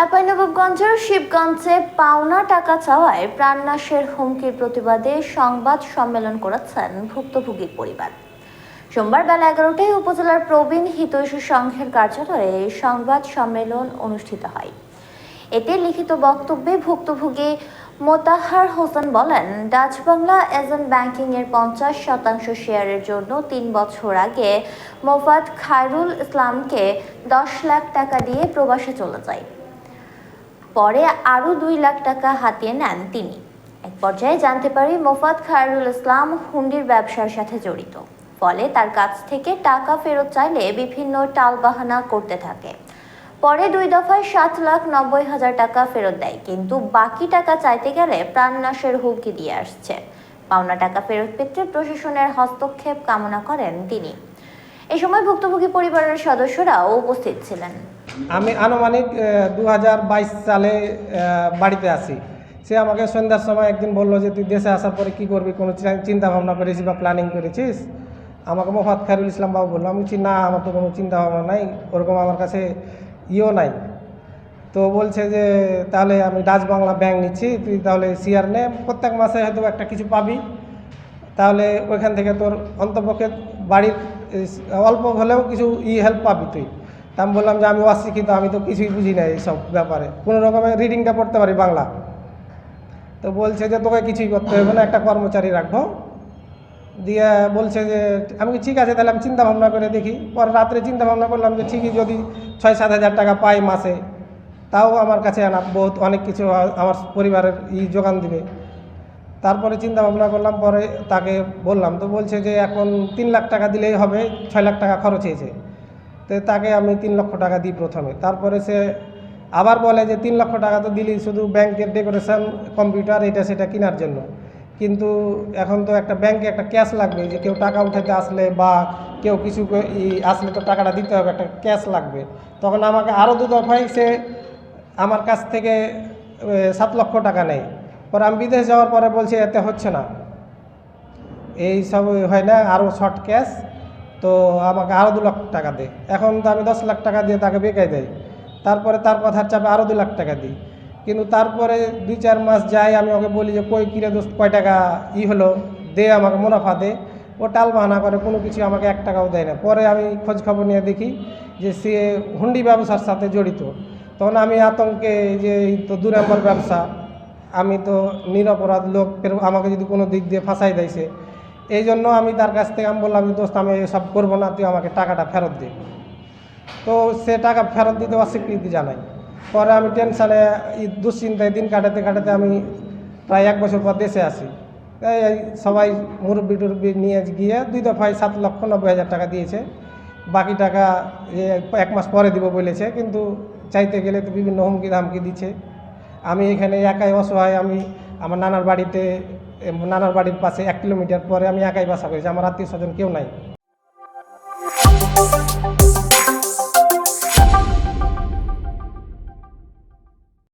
চাঁপাইনবাবগঞ্জের শিবগঞ্জে পাওনা টাকা চাওয়ায় প্রাণনাশের হুমকির প্রতিবাদে সংবাদ সম্মেলন করেছেন ভুক্তভোগীর পরিবার। সোমবার বেলা এগারোটায় উপজেলার প্রবীণ হিতৈষী সংঘের কার্যালয়ে সংবাদ সম্মেলন অনুষ্ঠিত হয়। এতে লিখিত বক্তব্যে ভুক্তভোগী মোতাহার হোসেন বলেন, ডাচ বাংলা এজেন্ট ব্যাংকিং এর পঞ্চাশ শতাংশ শেয়ারের জন্য তিন বছর আগে মোফাদ খায়রুল ইসলামকে দশ লাখ টাকা দিয়ে প্রবাসে চলে যায়। পরে আরও দুই লাখ টাকা হাতিয়ে নেন তিনি। এক পর্যায়ে জানতে পারি মোফাদ খায়রুল ইসলাম হুন্ডির ব্যবসার সাথে জড়িত। ফলে তার কাছ থেকে টাকা ফেরত চাইলে বিভিন্ন টালবাহানা করতে থাকে। পরে দুই দফায় সাত লাখ নব্বই হাজার টাকা ফেরত দেয়, কিন্তু বাকি টাকা চাইতে গেলে প্রাণনাশের হুমকি দিয়ে আসছে। পাওনা টাকা ফেরত পেতে প্রশাসনের হস্তক্ষেপ কামনা করেন তিনি। এ সময় ভুক্তভোগী পরিবারের সদস্যরাও উপস্থিত ছিলেন। আমি আনুমানিক দু হাজার বাইশ সালে বাড়িতে আসি সে আমাকে সন্ধ্যার সময় একদিন বলল যে, তুই দেশে আসার পরে কী করবি? কোনো চিন্তা ভাবনা করেছিস বা প্ল্যানিং করেছিস? আমাকে মোহাম্মদ খায়রুল ইসলাম বাবু বলল, আমি না, আমার তো কোনো চিন্তা ভাবনা নাই, ওরকম আমার কাছে ইও নাই। তো বলছে যে, তাহলে আমি ডাচ বাংলা ব্যাংক নিচ্ছি, তুই তাহলে সিআর নে, প্রত্যেক মাসে হয়তো একটা কিছু পাবি। তাহলে ওইখান থেকে তোর অন্তপক্ষে বাড়ির অল্প হলেও কিছু ই হেল্প পাবি তুই। আমি বললাম যে আমি অশিক্ষিত, আমি তো কিছুই বুঝি না এইসব ব্যাপারে। কোনো রকমের রিডিংটা পড়তে পারি বাংলা। তো বলছে যে তোকে কিছুই করতে হবে না, একটা কর্মচারী রাখব। দিয়ে বলছে যে, আমি ঠিক আছে, তাহলে আমি চিন্তা ভাবনা করে দেখি। পরে রাত্রে চিন্তা ভাবনা করলাম যে, ঠিকই যদি ছয় সাত হাজার টাকা পাই মাসে, তাও আমার কাছে আনা, বহুত অনেক কিছু আমার পরিবারের ই যোগান দিবে। তারপরে চিন্তা ভাবনা করলাম, পরে তাকে বললাম, তো বলছে যে, এখন তিন লাখ টাকা দিলেই হবে, ছয় লাখ টাকা খরচ হয়েছে। তো তাকে আমি তিন লক্ষ টাকা দিই প্রথমে। তারপরে সে আবার বলে যে তিন লক্ষ টাকা তো দিলি, শুধু ব্যাংকের ডেকোরেশন কম্পিউটার এটা সেটা কেনার জন্য। কিন্তু এখন তো একটা ব্যাংকে একটা ক্যাশ লাগবে, যে কেউ টাকা উঠাতে আসলে বা কেউ কিছু আসলে তো টাকাটা দিতে হবে, একটা ক্যাশ লাগবে। তখন আমাকে আরও দু দফায় সে আমার কাছ থেকে সাত লক্ষ টাকা নেয়। পরে আমি বিদেশ যাওয়ার পরে বলছি, এতে হচ্ছে না। এই সব হয় না আরও শর্ট ক্যাশ তো আমাকে আরও দু লাখ টাকা দে। এখন তো আমি দশ লাখ টাকা দিয়ে তাকে বেকাই দেয় তারপরে তার কথার চাপে আরও দু লাখ টাকা দিই। কিন্তু তারপরে দুই চার মাস যাই আমি ওকে বলি যে, কই কিরে দোস্ত, কয় টাকা ই হলো? দে আমাকে, মুনাফা দে। ও টাল বাহানা করে, কোনো কিছু আমাকে এক টাকাও দেয় না। পরে আমি খোঁজ খবর নিয়ে দেখি যে, সে হুন্ডি ব্যবসার সাথে জড়িত। তখন আমি আতঙ্কে যে তো দু নম্বর ব্যবসা। আমি তো নিরপরাধ লোক আমাকে যদি কোনো দিক দিয়ে ফাঁসাই দেয়ছে এই জন্য আমি তার কাছ থেকে আমি বললাম দোস্ত, আমি এসব করব না, তুই আমাকে টাকাটা ফেরত দে। তো সে টাকা ফেরত দিতে অস্বীকৃতি জানাই। পরে আমি টেনশানে দুশ্চিন্তায় দিন কাটাতে কাটাতে আমি প্রায় এক বছর পর দেশে আসি। এই সবাই মুরব্বি টুরব্বি নিয়ে গিয়ে দুই দফায় সাত লক্ষ নব্বই হাজার টাকা দিয়েছে। বাকি টাকা এক মাস পরে দিব বলেছে, কিন্তু চাইতে গেলে তো বিভিন্ন হুমকি ধামকি দিচ্ছে। আমি এখানে একাই অসহায়, আমি আমার নানার বাড়িতে নানার বাড়ির পাশে এক কিলোমিটার পরে আমি একাই বাসা করেছি। আমার আত্মীয় স্বজন কেউ নাই।